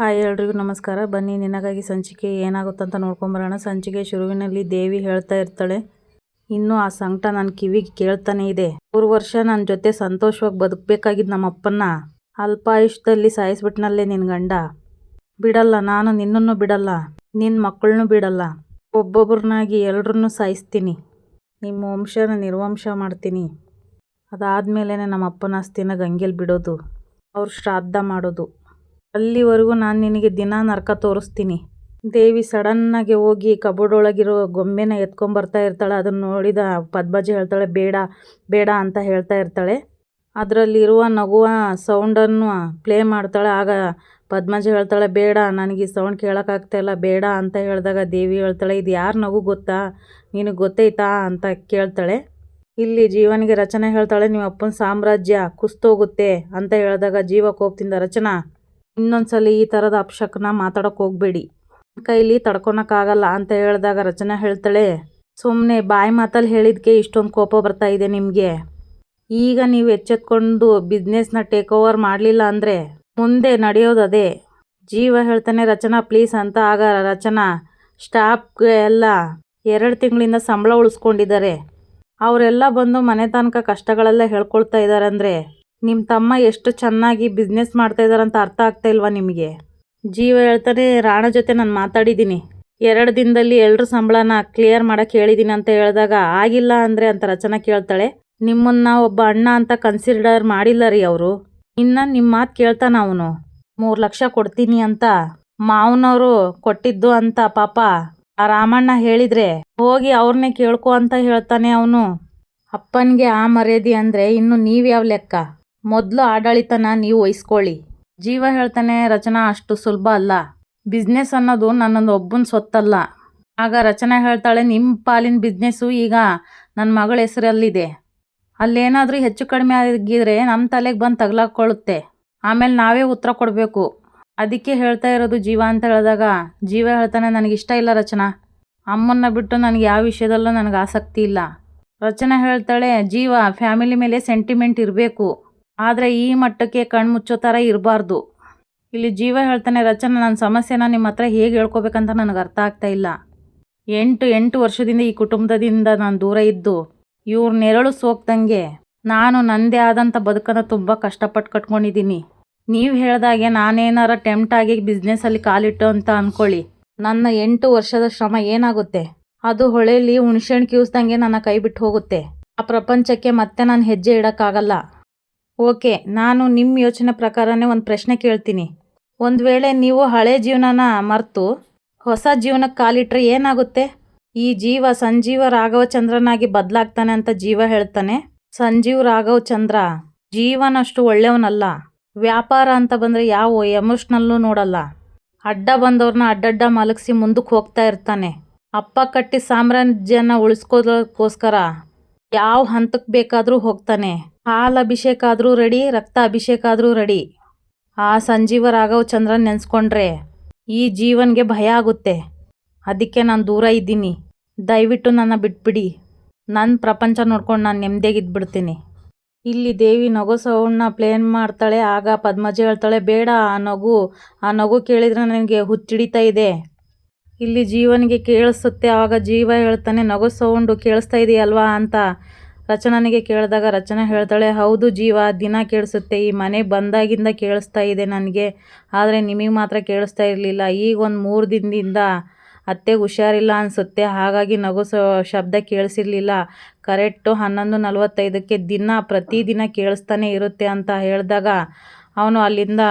Hi ಎಲ್ರಿಗೂ ನಮಸ್ಕಾರ. ಬನ್ನಿ, ನಿನಗಾಗಿ ಸಂಚಿಕೆ ಏನಾಗುತ್ತಂತ ನೋಡ್ಕೊಂಬರೋಣ. ಸಂಚಿಕೆ ಶುರುವಿನಲ್ಲಿ ದೇವಿ ಹೇಳ್ತಾ ಇರ್ತಾಳೆ. ಇನ್ನೂ ಆ ಸಂಕಟ ನನ್ನ ಕಿವಿಗೆ ಕೇಳ್ತಾನೆ ಇದೆ. ಮೂರು ವರ್ಷ ನನ್ನ ಜೊತೆ ಸಂತೋಷವಾಗಿ ಬದುಕಬೇಕಾಗಿದ್ದು ನಮ್ಮ ಅಲ್ಪ ಅಲ್ಪಾಯುಷ್ಯದಲ್ಲಿ ಸಾಯಿಸ್ಬಿಟ್ನಲ್ಲೇ ನಿನ್ನ ಗಂಡ. ಬಿಡಲ್ಲ, ನಾನು ನಿನ್ನನ್ನು ಬಿಡಲ್ಲ ನಿನ್ನ ಮಕ್ಕಳನ್ನೂ ಬಿಡಲ್ಲ. ಒಬ್ಬೊಬ್ಬರನ್ನಾಗಿ ಎಲ್ರನ್ನೂ ಸಾಯಿಸ್ತೀನಿ. ನಿಮ್ಮ ವಂಶನ ನಿರ್ವಂಶ ಮಾಡ್ತೀನಿ. ಅದಾದಮೇಲೆ ನಮ್ಮ ಅಪ್ಪನ ಆಸ್ತಿನ ಗಂಗೆಲಿ ಬಿಡೋದು. ಅವ್ರ ಶ್ರಾದ್ದ ಮಾಡೋದು. ಅಲ್ಲಿವರೆಗೂ ನಾನು ನಿನಗೆ ದಿನ ನರಕ ತೋರಿಸ್ತೀನಿ. ದೇವಿ ಸಡನ್ನಾಗಿ ಹೋಗಿ ಕಬೋರ್ಡ್ ಒಳಗಿರೋ ಗೊಂಬೆನ ಎತ್ಕೊಂಬರ್ತಾ ಇರ್ತಾಳೆ. ಅದನ್ನು ನೋಡಿದ ಪದ್ಮಾಜಿ ಹೇಳ್ತಾಳೆ, ಬೇಡ ಬೇಡ ಅಂತ ಹೇಳ್ತಾ ಇರ್ತಾಳೆ. ಅದರಲ್ಲಿರುವ ನಗುವ ಸೌಂಡನ್ನು ಪ್ಲೇ ಮಾಡ್ತಾಳೆ. ಆಗ ಪದ್ಮಜ ಹೇಳ್ತಾಳೆ, ಬೇಡ, ನನಗೆ ಈ ಸೌಂಡ್ ಕೇಳೋಕ್ಕಾಗ್ತಾಯಿಲ್ಲ ಬೇಡ ಅಂತ ಹೇಳಿದಾಗ ದೇವಿ ಹೇಳ್ತಾಳೆ, ಇದು ಯಾರು ನಗು ಗೊತ್ತಾ? ನಿನಗೆ ಗೊತ್ತೈತಾ? ಅಂತ ಕೇಳ್ತಾಳೆ. ಇಲ್ಲಿ ಜೀವನಿಗೆ ರಚನೆ ಹೇಳ್ತಾಳೆ ನಿಮ್ಮ ಅಪ್ಪನ ಸಾಮ್ರಾಜ್ಯ ಕುಸ್ತೋಗುತ್ತೆ ಅಂತ ಹೇಳಿದಾಗ ಜೀವ ಕೋಪದಿಂದ ರಚನಾ ಇನ್ನೊಂದ್ಸಲ ಈ ಥರದ ಅಪಶಕನ ಮಾತಾಡೋಕೆ ಹೋಗಬೇಡಿ. ಕೈಲಿ ತಡ್ಕೊಳಕ್ಕಾಗಲ್ಲ ಅಂತ ಹೇಳಿದಾಗ ರಚನಾ ಹೇಳ್ತಾಳೆ ಸುಮ್ಮನೆ ಬಾಯಿ ಮಾತಲ್ಲಿ ಹೇಳಿದ್ಕೆ ಇಷ್ಟೊಂದು ಕೋಪ ಬರ್ತಾ ಇದೆ ನಿಮಗೆ. ಈಗ ನೀವು ಎಚ್ಚೆತ್ಕೊಂಡು ಬಿಸ್ನೆಸ್ನ ಟೇಕ್ ಓವರ್ ಮಾಡಲಿಲ್ಲ ಅಂದರೆ ಮುಂದೆ ನಡೆಯೋದು ಅದೇ. ಜೀವ ಹೇಳ್ತಾನೆ, ರಚನಾ ಪ್ಲೀಸ್ ಅಂತ. ಆಗ ರಚನಾ, ಸ್ಟಾಫ್ಗೆ ಎಲ್ಲ ಎರಡು ತಿಂಗಳಿಂದ ಸಂಬಳ ಉಳಿಸ್ಕೊಂಡಿದ್ದಾರೆ. ಅವರೆಲ್ಲ ಬಂದು ಮನೆ ತನಕ ಕಷ್ಟಗಳೆಲ್ಲ ಹೇಳ್ಕೊಳ್ತಾ ಇದ್ದಾರೆ ಅಂದರೆ ನಿಮ್ಮ ತಮ್ಮ ಎಷ್ಟು ಚೆನ್ನಾಗಿ ಬಿಸ್ನೆಸ್ ಮಾಡ್ತಾ ಅಂತ ಅರ್ಥ ಆಗ್ತಾ ಇಲ್ವಾ ನಿಮಗೆ? ಜೀವ ಹೇಳ್ತಾನೆ, ರಾಣ ಜೊತೆ ನಾನು ಮಾತಾಡಿದ್ದೀನಿ. ಎರಡು ದಿನದಲ್ಲಿ ಎಲ್ಲರ ಸಂಬಳನ ಕ್ಲಿಯರ್ ಮಾಡೋಕ್ಕೆ ಹೇಳಿದ್ದೀನಿ ಅಂತ ಹೇಳಿದಾಗ ಆಗಿಲ್ಲ ಅಂದರೆ ಅಂತ ರಚನಾ ಕೇಳ್ತಾಳೆ. ನಿಮ್ಮನ್ನ ಒಬ್ಬ ಅಣ್ಣ ಅಂತ ಕನ್ಸಿಡರ್ ಮಾಡಿಲ್ಲ ರೀ ಅವರು. ಇನ್ನು ನಿಮ್ಮ ಮಾತು ಕೇಳ್ತಾನ ಅವನು. ಮೂರು ಲಕ್ಷ ಕೊಡ್ತೀನಿ ಅಂತ. ಮಾವನವರು ಕೊಟ್ಟಿದ್ದು ಅಂತ ಪಾಪ ಆ ರಾಮಣ್ಣ ಹೇಳಿದರೆ ಹೋಗಿ ಅವ್ರನ್ನೇ ಕೇಳ್ಕೊ ಅಂತ ಹೇಳ್ತಾನೆ ಅವನು. ಅಪ್ಪನಿಗೆ ಆ ಮರ್ಯಾದೆ ಅಂದರೆ ಇನ್ನು ನೀವು ಯಾವ ಲೆಕ್ಕ? ಮೊದಲು ಆಡಳಿತನ ನೀವು ವಹಿಸ್ಕೊಳ್ಳಿ. ಜೀವ ಹೇಳ್ತಾನೆ, ರಚನಾ ಅಷ್ಟು ಸುಲಭ ಅಲ್ಲ. ಬಿಸ್ನೆಸ್ ಅನ್ನೋದು ನನ್ನೊಂದು ಒಬ್ಬನ ಸೊತ್ತಲ್ಲ. ಆಗ ರಚನಾ ಹೇಳ್ತಾಳೆ ನಿಮ್ಮ ಪಾಲಿನ ಬಿಸ್ನೆಸ್ಸು ಈಗ ನನ್ನ ಮಗಳ ಹೆಸರಲ್ಲಿದೆ. ಅಲ್ಲೇನಾದರೂ ಹೆಚ್ಚು ಕಡಿಮೆ ಆಗಿದ್ರೆ ನಮ್ಮ ತಲೆಗೆ ಬಂದು ತಗಲಾಕೊಳ್ಳುತ್ತೆ ಆಮೇಲೆ ನಾವೇ ಉತ್ತರ ಕೊಡಬೇಕು. ಅದಕ್ಕೆ ಹೇಳ್ತಾ ಇರೋದು ಜೀವ ಅಂತ ಹೇಳಿದಾಗ, ಜೀವ ಹೇಳ್ತಾನೆ, ನನಗೆ ಇಷ್ಟ ಇಲ್ಲ ರಚನಾ. ಅಮ್ಮನ್ನ ಬಿಟ್ಟು ನನಗೆ ಯಾವ ವಿಷಯದಲ್ಲೂ ನನಗೆ ಆಸಕ್ತಿ ಇಲ್ಲ. ರಚನಾ ಹೇಳ್ತಾಳೆ, ಜೀವ, ಫ್ಯಾಮಿಲಿ ಮೇಲೆ ಸೆಂಟಿಮೆಂಟ್ ಇರಬೇಕು. ಆದರೆ ಈ ಮಟ್ಟಕ್ಕೆ ಕಣ್ಣು ಮುಚ್ಚೋ ಥರ ಇರಬಾರ್ದು. ಇಲ್ಲಿ ಜೀವ ಹೇಳ್ತಾನೆ, ರಚನಾ ನನ್ನ ಸಮಸ್ಯೆನ ನಿಮ್ಮ ಹತ್ರ ಹೇಗೆ ಹೇಳ್ಕೊಬೇಕಂತ ನನಗೆ ಅರ್ಥ ಆಗ್ತಾ ಇಲ್ಲ. ಎಂಟು ಎಂಟು ವರ್ಷದಿಂದ ಈ ಕುಟುಂಬದಿಂದ ನಾನು ದೂರ ಇದ್ದು, ಇವ್ರ ನೆರಳು ಸೋಕ್ದಂಗೆ ನಾನು ನನ್ನದೇ ಆದಂಥ ಬದುಕನ್ನು ತುಂಬ ಕಷ್ಟಪಟ್ಟು ಕಟ್ಕೊಂಡಿದ್ದೀನಿ ನೀವು ಹೇಳ್ದಾಗೆ ನಾನೇನಾರ ಟೆಂಪ್ಟ್ ಆಗಿ ಬಿಸ್ನೆಸ್ಸಲ್ಲಿ ಕಾಲಿಟ್ಟು ಅಂತ ಅಂದ್ಕೊಳ್ಳಿ ನನ್ನ ಎಂಟು ವರ್ಷದ ಶ್ರಮ ಏನಾಗುತ್ತೆ? ಅದು ಹೊಳೆಯಲ್ಲಿ ಹುಣ್ಸೆಹಣ್ಣು ಕಿವಿಸ್ದಂಗೆ ನನ್ನ ಕೈ ಬಿಟ್ಟು ಹೋಗುತ್ತೆ. ಆ ಪ್ರಪಂಚಕ್ಕೆ ಮತ್ತೆ ನಾನು ಹೆಜ್ಜೆ ಇಡೋಕ್ಕಾಗಲ್ಲ. ಓಕೆ, ನಾನು ನಿಮ್ಮ ಯೋಚನೆ ಪ್ರಕಾರನೇ ಒಂದು ಪ್ರಶ್ನೆ ಕೇಳ್ತೀನಿ. ಒಂದು ವೇಳೆ ನೀವು ಹಳೆ ಜೀವನನ ಮರೆತು ಹೊಸ ಜೀವನಕ್ಕೆ ಕಾಲಿಟ್ರೆ ಏನಾಗುತ್ತೆ? ಈ ಜೀವ ಸಂಜೀವ ರಾಘವ ಚಂದ್ರನಾಗಿ ಬದಲಾಗ್ತಾನೆ ಅಂತ ಜೀವ ಹೇಳ್ತಾನೆ. ಸಂಜೀವ್ ರಾಘವ ಚಂದ್ರ ಜೀವನಷ್ಟು ಒಳ್ಳೆಯವನಲ್ಲ. ವ್ಯಾಪಾರ ಅಂತ ಬಂದರೆ ಯಾವ ಎಮೋಷ್ನಲ್ಲೂ ನೋಡಲ್ಲ. ಅಡ್ಡ ಬಂದವ್ರನ್ನ ಅಡ್ಡಡ್ಡ ಮಲಗಿಸಿ ಮುಂದಕ್ಕೆ ಹೋಗ್ತಾ ಇರ್ತಾನೆ. ಅಪ್ಪ ಕಟ್ಟಿ ಸಾಮ್ರಾಜ್ಯನ ಉಳಿಸ್ಕೋದಕ್ಕೋಸ್ಕರ ಯಾವ ಹಂತಕ್ಕೆ ಬೇಕಾದರೂ ಹೋಗ್ತಾನೆ. ಹಾಲು ಅಭಿಷೇಕ ಆದರೂ ರೆಡಿ ರಕ್ತ ಅಭಿಷೇಕ ಆದರೂ ರೆಡಿ. ಆ ಸಂಜೀವ ರಾಘವ್ ಚಂದ್ರನ್ ನೆನೆಸ್ಕೊಂಡ್ರೆ ಈ ಜೀವನ್ಗೆ ಭಯ ಆಗುತ್ತೆ. ಅದಕ್ಕೆ ನಾನು ದೂರ ಇದ್ದೀನಿ. ದಯವಿಟ್ಟು ನನ್ನ ಬಿಟ್ಬಿಡಿ. ನನ್ನ ಪ್ರಪಂಚ ನೋಡ್ಕೊಂಡು ನಾನು ನೆಮ್ಮದಿಯಾಗಿದ್ಬಿಡ್ತೀನಿ ಇಲ್ಲಿ ದೇವಿ ನಗು ಸೌಂಡ್ನ ಪ್ಲೇನ್ ಮಾಡ್ತಾಳೆ, ಆಗ ಪದ್ಮಜಿ ಹೇಳ್ತಾಳೆ, ಬೇಡ, ಆ ನಗು ಆ ನಗು ಕೇಳಿದ್ರೆ ನನಗೆ ಹುಚ್ಚಿಡಿತಾ ಇದೆ. ಇಲ್ಲಿ ಜೀವನಿಗೆ ಕೇಳಿಸುತ್ತೆ, ಆವಾಗ ಜೀವ ಹೇಳ್ತಾನೆ, ನಗು ಸೌಂಡು ಕೇಳಿಸ್ತಾ ಇದೆಯಲ್ವಾ? ಅಂತ. ರಚನನಿಗೆ ಕೇಳಿದಾಗ ರಚನೆ ಹೇಳ್ತಾಳೆ, ಹೌದು ಜೀವ, ದಿನ ಕೇಳಿಸುತ್ತೆ, ಈ ಮನೆ ಬಂದಾಗಿಂದ ಕೇಳಿಸ್ತಾ ಇದೆ ನನಗೆ, ಆದರೆ ನಿಮಗೆ ಮಾತ್ರ ಕೇಳಿಸ್ತಾ ಇರಲಿಲ್ಲ. ಈಗ ಒಂದು ಮೂರು ದಿನದಿಂದ ಅತ್ತೆ ಹುಷಾರಿಲ್ಲ ಅನಿಸುತ್ತೆ, ಹಾಗಾಗಿ ನಗು ಶಬ್ದ ಕೇಳಿಸಿರ್ಲಿಲ್ಲ. ಕರೆಕ್ಟು ಹನ್ನೊಂದು ನಲವತ್ತೈದಕ್ಕೆ ದಿನ ಪ್ರತಿದಿನ ಕೇಳಿಸ್ತಾನೆ ಇರುತ್ತೆ ಅಂತ ಹೇಳಿದಾಗ ಅವನು ಅಲ್ಲಿಂದ,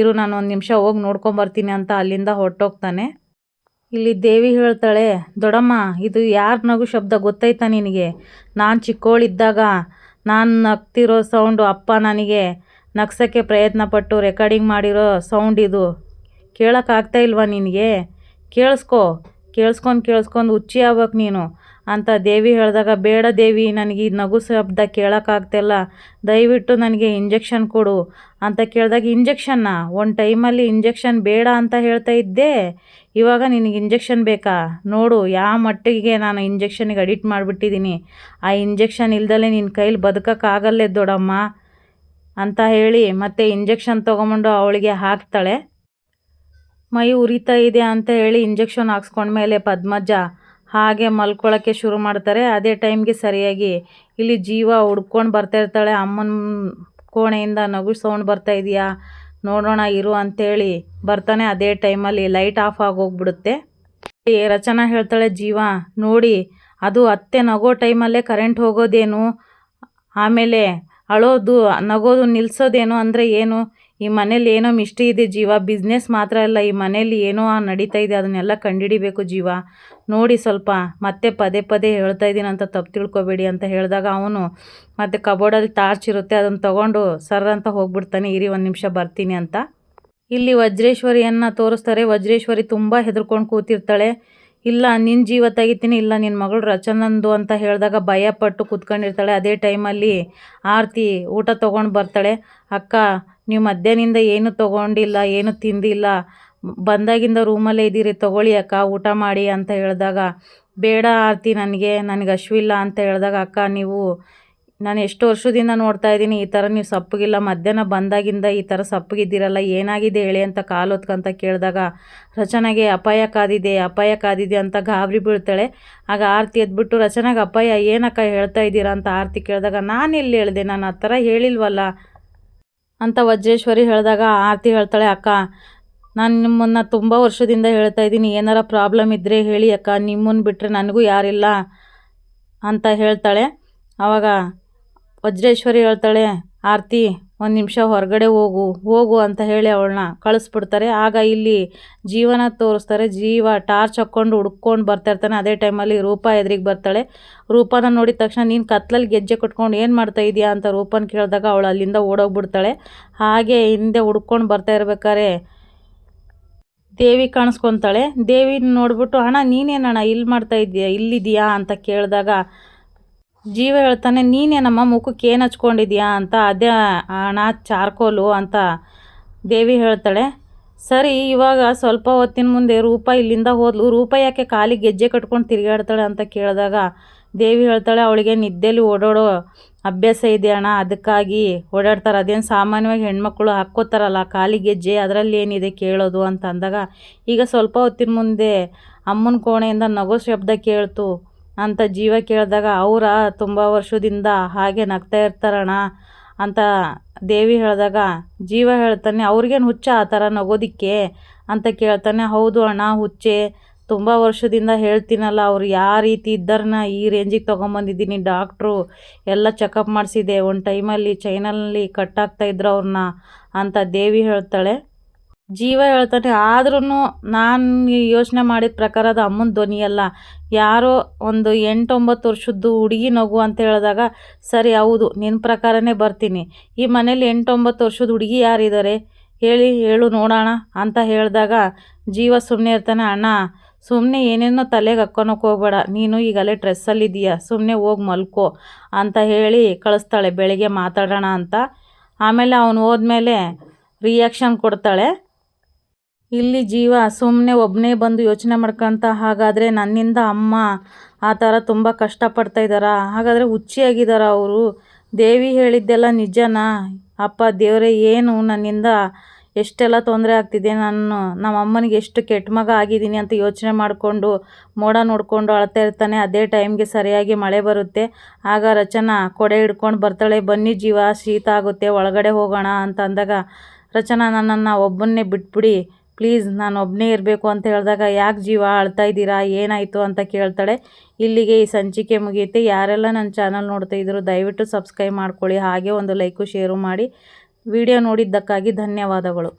ಇರು, ನಾನು ಒಂದು ನಿಮಿಷ ಹೋಗಿ ನೋಡ್ಕೊಂಬರ್ತೀನಿ ಅಂತ ಅಲ್ಲಿಂದ ಹೊರಟೋಗ್ತಾನೆ. ಇಲ್ಲಿ ದೇವಿ ಹೇಳ್ತಾಳೆ, ದೊಡಮ್ಮ, ಇದು ಯಾರ ನಗು ಶಬ್ದ ಗೊತ್ತೈತಾ ನಿನಗೆ? ನಾನು ಚಿಕ್ಕವಳಿದ್ದಾಗ ನಾನು ನಗ್ತಿರೋ ಸೌಂಡು ಅಪ್ಪ ನನಗೆ. ನಗ್ಸೋಕ್ಕೆ ಪ್ರಯತ್ನಪಟ್ಟು ರೆಕಾರ್ಡಿಂಗ್ ಮಾಡಿರೋ ಸೌಂಡ್ ಇದು. ಕೇಳೋಕ್ಕಾಗ್ತಾ ಇಲ್ವಾ ನಿನಗೆ? ಕೇಳಿಸ್ಕೊ. ಕೇಳಿಸ್ಕೊಂಡು ಕೇಳಿಸ್ಕೊಂಡು ಹುಚ್ಚಿ ಆಗ್ಬೇಕು ನೀನು. ಅಂತ ದೇವಿ ಹೇಳಿದಾಗ, ಬೇಡ ದೇವಿ, ನನಗೆ ಈ ನಗು ಶಬ್ದ ಕೇಳೋಕ್ಕಾಗ್ತಿಲ್ಲ. ದಯವಿಟ್ಟು ನನಗೆ ಇಂಜೆಕ್ಷನ್ ಕೊಡು. ಅಂತ ಕೇಳಿದಾಗ, ಇಂಜೆಕ್ಷನ್ನ? ಒಂದು ಟೈಮಲ್ಲಿ ಇಂಜೆಕ್ಷನ್ ಬೇಡ ಅಂತ ಹೇಳ್ತಾ ಇದ್ದೆ. ಇವಾಗ ನಿನಗೆ ಇಂಜೆಕ್ಷನ್ ಬೇಕಾ? ನೋಡು ಯಾವ ಮಟ್ಟಿಗೆ ನಾನು ಇಂಜೆಕ್ಷನಿಗೆ ಅಡಿಟ್ ಮಾಡಿಬಿಟ್ಟಿದ್ದೀನಿ. ಆ ಇಂಜೆಕ್ಷನ್ ಇಲ್ದಲೇ ನಿನ್ನ ಕೈಲಿ ಬದುಕೋಕ್ಕಾಗಲ್ಲೇ ದೊಡಮ್ಮ. ಅಂತ ಹೇಳಿ ಮತ್ತೆ ಇಂಜೆಕ್ಷನ್ ತೊಗೊಂಬಂಡು ಅವಳಿಗೆ ಹಾಕ್ತಾಳೆ. ಮೈ ಉರಿತಾ ಇದೆ ಅಂತ ಹೇಳಿ ಇಂಜೆಕ್ಷನ್ ಹಾಕ್ಸ್ಕೊಂಡ್ಮೇಲೆ ಪದ್ಮಜ ಹಾಗೆ ಮಲ್ಕೊಳ್ಳೋಕ್ಕೆ ಶುರು ಮಾಡ್ತಾರೆ. ಅದೇ ಟೈಮ್ಗೆ ಸರಿಯಾಗಿ ಇಲ್ಲಿ ಜೀವ ಹುಡ್ಕೊಂಡು ಬರ್ತಾ ಇರ್ತಾಳೆ. ಅಮ್ಮನ ಕೋಣೆಯಿಂದ ನಗು ಸೌಂಡ್ ಬರ್ತಾ ಇದೆಯಾ? ನೋಡೋಣ, ಇರು ಅಂತೇಳಿ ಬರ್ತಾನೆ. ಅದೇ ಟೈಮಲ್ಲಿ ಲೈಟ್ ಆಫ್ ಆಗೋಗ್ಬಿಡುತ್ತೆ ರಚನಾ ಹೇಳ್ತಾಳೆ, ಜೀವ, ನೋಡಿ, ಅದು ಅತ್ತೆ ನಗೋ ಟೈಮಲ್ಲೇ ಕರೆಂಟ್ ಹೋಗೋದೇನು? ಆಮೇಲೆ ಅಳೋದು, ನಗೋದು ನಿಲ್ಸೋದೇನು? ಅಂದರೆ ಏನು? ಈ ಮನೇಲಿ ಏನೋ ಮಿಸ್ಟಿ ಇದೆ ಜೀವ ಬಿಸ್ನೆಸ್ ಮಾತ್ರ ಅಲ್ಲ, ಈ ಮನೇಲಿ ಏನೋ ನಡೀತಾ ಇದೆ, ಅದನ್ನೆಲ್ಲ ಕಂಡುಹಿಡಿಬೇಕು ಜೀವ. ನೋಡಿ ಸ್ವಲ್ಪ, ಮತ್ತೆ ಪದೇ ಪದೇ ಹೇಳ್ತಾ ಇದ್ದೀನಿ ಅಂತ ತಪ್ಪು ತಿಳ್ಕೊಬೇಡಿ ಅಂತ ಹೇಳಿದಾಗ ಅವನು ಮತ್ತು ಕಬೋರ್ಡಲ್ಲಿ ಟಾರ್ಚ್ ಇರುತ್ತೆ, ಅದನ್ನು ತೊಗೊಂಡು ಸರ್ ಅಂತ ಹೋಗ್ಬಿಡ್ತಾನೆ, ಇರಿ ಒಂದು ನಿಮಿಷ ಬರ್ತೀನಿ ಅಂತ. ಇಲ್ಲಿ ವಜ್ರೇಶ್ವರಿಯನ್ನು ತೋರಿಸ್ತಾರೆ, ವಜ್ರೇಶ್ವರಿ ತುಂಬ ಹೆದರ್ಕೊಂಡು ಕೂತಿರ್ತಾಳೆ. ಇಲ್ಲ ನಿನ್ನ ಜೀವ ತೆಗಿತೀನಿ, ಇಲ್ಲ ನಿನ್ನ ಮಗಳು ರಚನಂದು ಅಂತ ಹೇಳಿದಾಗ ಭಯಪಟ್ಟು ಕೂತ್ಕೊಂಡಿರ್ತಾಳೆ. ಅದೇ ಟೈಮಲ್ಲಿ ಆರತಿ ಊಟ ತೊಗೊಂಡು ಬರ್ತಾಳೆ. ಅಕ್ಕ ನೀವು ಮಧ್ಯಾಹ್ನದಿಂದ ಏನು ತೊಗೊಂಡಿಲ್ಲ, ಏನು ತಿಂದಿಲ್ಲ, ಬಂದಾಗಿಂದ ರೂಮಲ್ಲೇ ಇದ್ದೀರಿ, ತೊಗೊಳ್ಳಿ ಅಕ್ಕ, ಊಟ ಮಾಡಿ ಅಂತ ಹೇಳಿದಾಗ, ಬೇಡ ಆರತಿ ನನಗೆ ನನಗೆ ಹಶ್ವಿಲ್ಲ ಅಂತ ಹೇಳಿದಾಗ, ಅಕ್ಕ, ನೀವು ನಾನು ಎಷ್ಟು ವರ್ಷದಿಂದ ನೋಡ್ತಾ ಇದ್ದೀನಿ, ಈ ಥರ ನೀವು ಸಪ್ಪಗಿಲ್ಲ, ಮಧ್ಯಾಹ್ನ ಬಂದಾಗಿಂದ ಈ ಥರ ಸಪ್ಪಗಿದ್ದೀರಲ್ಲ, ಏನಾಗಿದೆ ಹೇಳಿ ಅಂತ ಕಾಲು ಹೊತ್ಕೊಂತ ಕೇಳಿದಾಗ, ರಚನೆಗೆ ಅಪಾಯ ಕಾದಿದೆ ಅಪಾಯ ಕಾದಿದೆ ಅಂತ ಗಾಬರಿ ಬೀಳ್ತಾಳೆ. ಆಗ ಆರತಿ ಎದ್ಬಿಟ್ಟು, ರಚನೆಗೆ ಅಪಾಯ, ಏನಕ್ಕ ಹೇಳ್ತಾ ಇದ್ದೀರಾ ಅಂತ ಆರತಿ ಕೇಳಿದಾಗ ನಾನು ಎಲ್ಲಿ ಹೇಳಿದೆ, ನಾನು ಆ ಥರ ಹೇಳಿಲ್ವಲ್ಲ ಅಂತ ವಜ್ರೇಶ್ವರಿ ಹೇಳಿದಾಗ ಆರತಿ ಹೇಳ್ತಾಳೆ, ಅಕ್ಕ, ನಾನು ನಿಮ್ಮನ್ನು ತುಂಬ ವರ್ಷದಿಂದ ಹೇಳ್ತಾ ಇದ್ದೀನಿ. ಏನಾರ ಪ್ರಾಬ್ಲಮ್ ಇದ್ದರೆ ಹೇಳಿ ಅಕ್ಕ. ನಿಮ್ಮನ್ನು ಬಿಟ್ಟರೆ ನನಗೂ ಯಾರಿಲ್ಲ ಅಂತ ಹೇಳ್ತಾಳೆ. ಆವಾಗ ವಜ್ರೇಶ್ವರಿ ಹೇಳ್ತಾಳೆ ಆರತಿ, ಒಂದು ನಿಮಿಷ ಹೊರಗಡೆ ಹೋಗು ಹೋಗು ಅಂತ ಹೇಳಿ ಅವಳನ್ನ ಕಳಿಸ್ಬಿಡ್ತಾರೆ. ಆಗ ಇಲ್ಲಿ ಜೀವನ ತೋರಿಸ್ತಾರೆ. ಜೀವ ಟಾರ್ಚ್ ಹಾಕ್ಕೊಂಡು ಹುಡ್ಕೊಂಡು ಬರ್ತಾ ಇರ್ತಾನೆ. ಅದೇ ಟೈಮಲ್ಲಿ ರೂಪ ಎದುರಿಗೆ ಬರ್ತಾಳೆ. ರೂಪನ ನೋಡಿದ ತಕ್ಷಣ, ನೀನು ಕತ್ಲಲ್ಲಿ ಗೆಜ್ಜೆ ಕಟ್ಕೊಂಡು ಏನು ಮಾಡ್ತಾ ಇದೀಯಾ? ಅಂತ ರೂಪನ ಕೇಳಿದಾಗ ಅವಳು ಅಲ್ಲಿಂದ ಓಡೋಗ್ಬಿಡ್ತಾಳೆ. ಹಾಗೆ ಹಿಂದೆ ಹುಡ್ಕೊಂಡು ಬರ್ತಾ ಇರ್ಬೇಕಾದ್ರೆ ದೇವಿ ಕಾಣಿಸ್ಕೊತಾಳೆ. ದೇವಿನ ನೋಡ್ಬಿಟ್ಟು, ಅಣ್ಣ, ನೀನೇನಣ್ಣ, ಇಲ್ಲಿ ಮಾಡ್ತಾ ಇದೀಯಾ? ಇಲ್ಲಿದೆಯಾ ಅಂತ ಕೇಳಿದಾಗ ಜೀವ ಹೇಳ್ತಾನೆ ನೀನೇನಮ್ಮ ಮುಖಕ್ಕೆ ಏನು ಹಚ್ಕೊಂಡಿದ್ಯಾ ಅಂತ, ಅದೇ ಹಣ, ಚಾರ್ಕೋಲು ಅಂತ ದೇವಿ ಹೇಳ್ತಾಳೆ. ಸರಿ, ಇವಾಗ ಸ್ವಲ್ಪ ಹೊತ್ತಿನ ಮುಂದೆ ರೂಪ ಇಲ್ಲಿಂದ ಹೋದ್ಲು. ರೂಪ ಯಾಕೆ ಖಾಲಿ ಗೆಜ್ಜೆ ಕಟ್ಕೊಂಡು ತಿರುಗಾಡ್ತಾಳೆ ಅಂತ ಕೇಳಿದಾಗ ದೇವಿ ಹೇಳ್ತಾಳೆ, ಅವಳಿಗೆ ನಿದ್ದೆಲಿ ಓಡಾಡೋ ಅಭ್ಯಾಸ ಇದೆ ಅಣ್ಣ, ಅದಕ್ಕಾಗಿ ಓಡಾಡ್ತಾರೆ. ಅದೇನು ಸಾಮಾನ್ಯವಾಗಿ ಹೆಣ್ಮಕ್ಳು ಹಾಕ್ಕೋತಾರಲ್ಲ ಖಾಲಿ ಗೆಜ್ಜೆ ಅದರಲ್ಲಿ ಏನಿದೆ ಕೇಳೋದು ಅಂತ ಅಂದಾಗ, ಈಗ ಸ್ವಲ್ಪ ಹೊತ್ತಿನ ಮುಂದೆ ಅಮ್ಮನ ಕೋಣೆಯಿಂದ ನಗೋ ಶಬ್ದ ಕೇಳ್ತು. ಅಂತ ಜೀವ ಕೇಳಿದಾಗ ಅವರ ತುಂಬ ವರ್ಷದಿಂದ ಹಾಗೆ ನಗ್ತಾ ಇರ್ತಾರಣ್ಣ ಅಂತ ದೇವಿ ಹೇಳಿದಾಗ, ಜೀವ ಹೇಳ್ತಾನೆ, ಅವ್ರಿಗೇನು ಹುಚ್ಚ ಆ ಥರ ನಗೋದಿಕ್ಕೆ ಅಂತ ಕೇಳ್ತಾನೆ. ಹೌದು ಅಣ್ಣ, ಹುಚ್ಚೆ, ತುಂಬ ವರ್ಷದಿಂದ ಹೇಳ್ತೀನಲ್ಲ, ಅವ್ರು ಯಾವ ರೀತಿ ಇದ್ದಾರನ್ನ ಈ ರೇಂಜಿಗೆ ತೊಗೊಂಬಂದಿದ್ದೀನಿ ಡಾಕ್ಟ್ರು ಎಲ್ಲ ಚೆಕಪ್ ಮಾಡಿಸಿದೆ, ಒಂದು ಟೈಮಲ್ಲಿ ಚೈನಲ್ಲಿ ಕಟ್ಟಾಗ್ತಾ ಇದ್ರು ಅವ್ರನ್ನ ಅಂತ ದೇವಿ ಹೇಳ್ತಾಳೆ. ಜೀವ ಹೇಳ್ತಾನೆ ಆದ್ರೂ ನಾನು ಯೋಚನೆ ಮಾಡಿದ ಪ್ರಕಾರ ಅದು ಅಮ್ಮನ ಧ್ವನಿ ಅಲ್ಲ. ಯಾರೋ ಒಂದು ಎಂಟೊಂಬತ್ತು ವರ್ಷದ್ದು ಹುಡುಗಿ ನಗು ಅಂತ ಹೇಳಿದಾಗ, ಸರಿ ಹೌದು ನಿನ್ನ ಪ್ರಕಾರನೇ ಬರ್ತೀನಿ. ಈ ಮನೇಲಿ ಎಂಟೊಂಬತ್ತು ವರ್ಷದ ಹುಡುಗಿ ಯಾರಿದ್ದಾರೆ ಹೇಳಿ, ಹೇಳು ನೋಡೋಣ ಅಂತ ಹೇಳಿದಾಗ, ಜೀವ ಸುಮ್ಮನೆ ಇರ್ತಾನೆ, ಅಣ್ಣ ಸುಮ್ಮನೆ ಏನೇನೋ ತಲೆಗೆ ಹಾಕ್ಕೊಳಕ್ಕೆ ಹೋಗ್ಬೇಡ, ನೀನು ಈಗಲೇ ಡ್ರೆಸ್ಸಲ್ಲಿದ್ದೀಯ? ಸುಮ್ಮನೆ ಹೋಗಿ ಮಲ್ಕೋ ಅಂತ ಹೇಳಿ ಕಳಿಸ್ತಾಳೆ, ಬೆಳಿಗ್ಗೆ ಮಾತಾಡೋಣ ಅಂತ. ಆಮೇಲೆ ಅವನು ಹೋದ್ಮೇಲೆ ರಿಯಾಕ್ಷನ್ ಕೊಡ್ತಾಳೆ. ಇಲ್ಲಿ ಜೀವ ಸುಮ್ಮನೆ ಒಬ್ಬನೇ ಬಂದು ಯೋಚನೆ ಮಾಡ್ಕೊತ ಹಾಗಾದರೆ ನನ್ನಿಂದ ಅಮ್ಮ ಆ ಥರ ತುಂಬ ಕಷ್ಟಪಡ್ತಾ ಇದ್ದಾರಾ? ಹಾಗಾದರೆ ಹುಚ್ಚಿಯಾಗಿದ್ದಾರಾ ಅವರು? ದೇವಿ ಹೇಳಿದ್ದೆಲ್ಲ ನಿಜನಾ? ಅಪ್ಪ, ದೇವರೇ, ಏನು ನನ್ನಿಂದ ಎಷ್ಟೆಲ್ಲ ತೊಂದರೆ ಆಗ್ತಿದೆ? ನಾನು ನಮ್ಮ ಅಮ್ಮನಿಗೆ ಎಷ್ಟು ಕೆಟ್ಟ ಮಗ ಆಗಿದ್ದೀನಿ ಅಂತ ಯೋಚನೆ ಮಾಡಿಕೊಂಡು ಮೋಡ ನೋಡಿಕೊಂಡು ಅಳ್ತಾ ಇರ್ತಾನೆ. ಅದೇ ಟೈಮ್ಗೆ ಸರಿಯಾಗಿ ಮಳೆ ಬರುತ್ತೆ. ಆಗ ರಚನಾ ಕೊಡೆ ಹಿಡ್ಕೊಂಡು ಬರ್ತಾಳೆ. ಬನ್ನಿ ಜೀವ, ಶೀತ ಆಗುತ್ತೆ, ಒಳಗಡೆ ಹೋಗೋಣ ಅಂತ ಅಂದಾಗ ರಚನಾ ನನ್ನನ್ನು ಒಬ್ಬನ್ನೇ ಬಿಟ್ಬಿಡಿ. ಪ್ಲೀಸ್ ನಾನು ಒಬ್ಬನೇ ಇರಬೇಕು ಅಂತ ಹೇಳಿದಾಗ ಯಾಕೆ ಜೀವ ಅಳ್ತಾ ಇದ್ದೀರಾ, ಏನಾಯಿತು ಅಂತ ಕೇಳ್ತಾಳೆ. ಇಲ್ಲಿಗೆ ಈ ಸಂಚಿಕೆ ಮುಗಿಯುತ್ತೆ. ಯಾರೆಲ್ಲ ನನ್ನ ಚಾನಲ್ ನೋಡ್ತಾ ಇದ್ರು ದಯವಿಟ್ಟು ಸಬ್ಸ್ಕ್ರೈಬ್ ಮಾಡ್ಕೊಳ್ಳಿ. ಹಾಗೆ ಒಂದು ಲೈಕು, ಶೇರು ಮಾಡಿ. ವಿಡಿಯೋ ನೋಡಿದ್ದಕ್ಕಾಗಿ ಧನ್ಯವಾದಗಳು.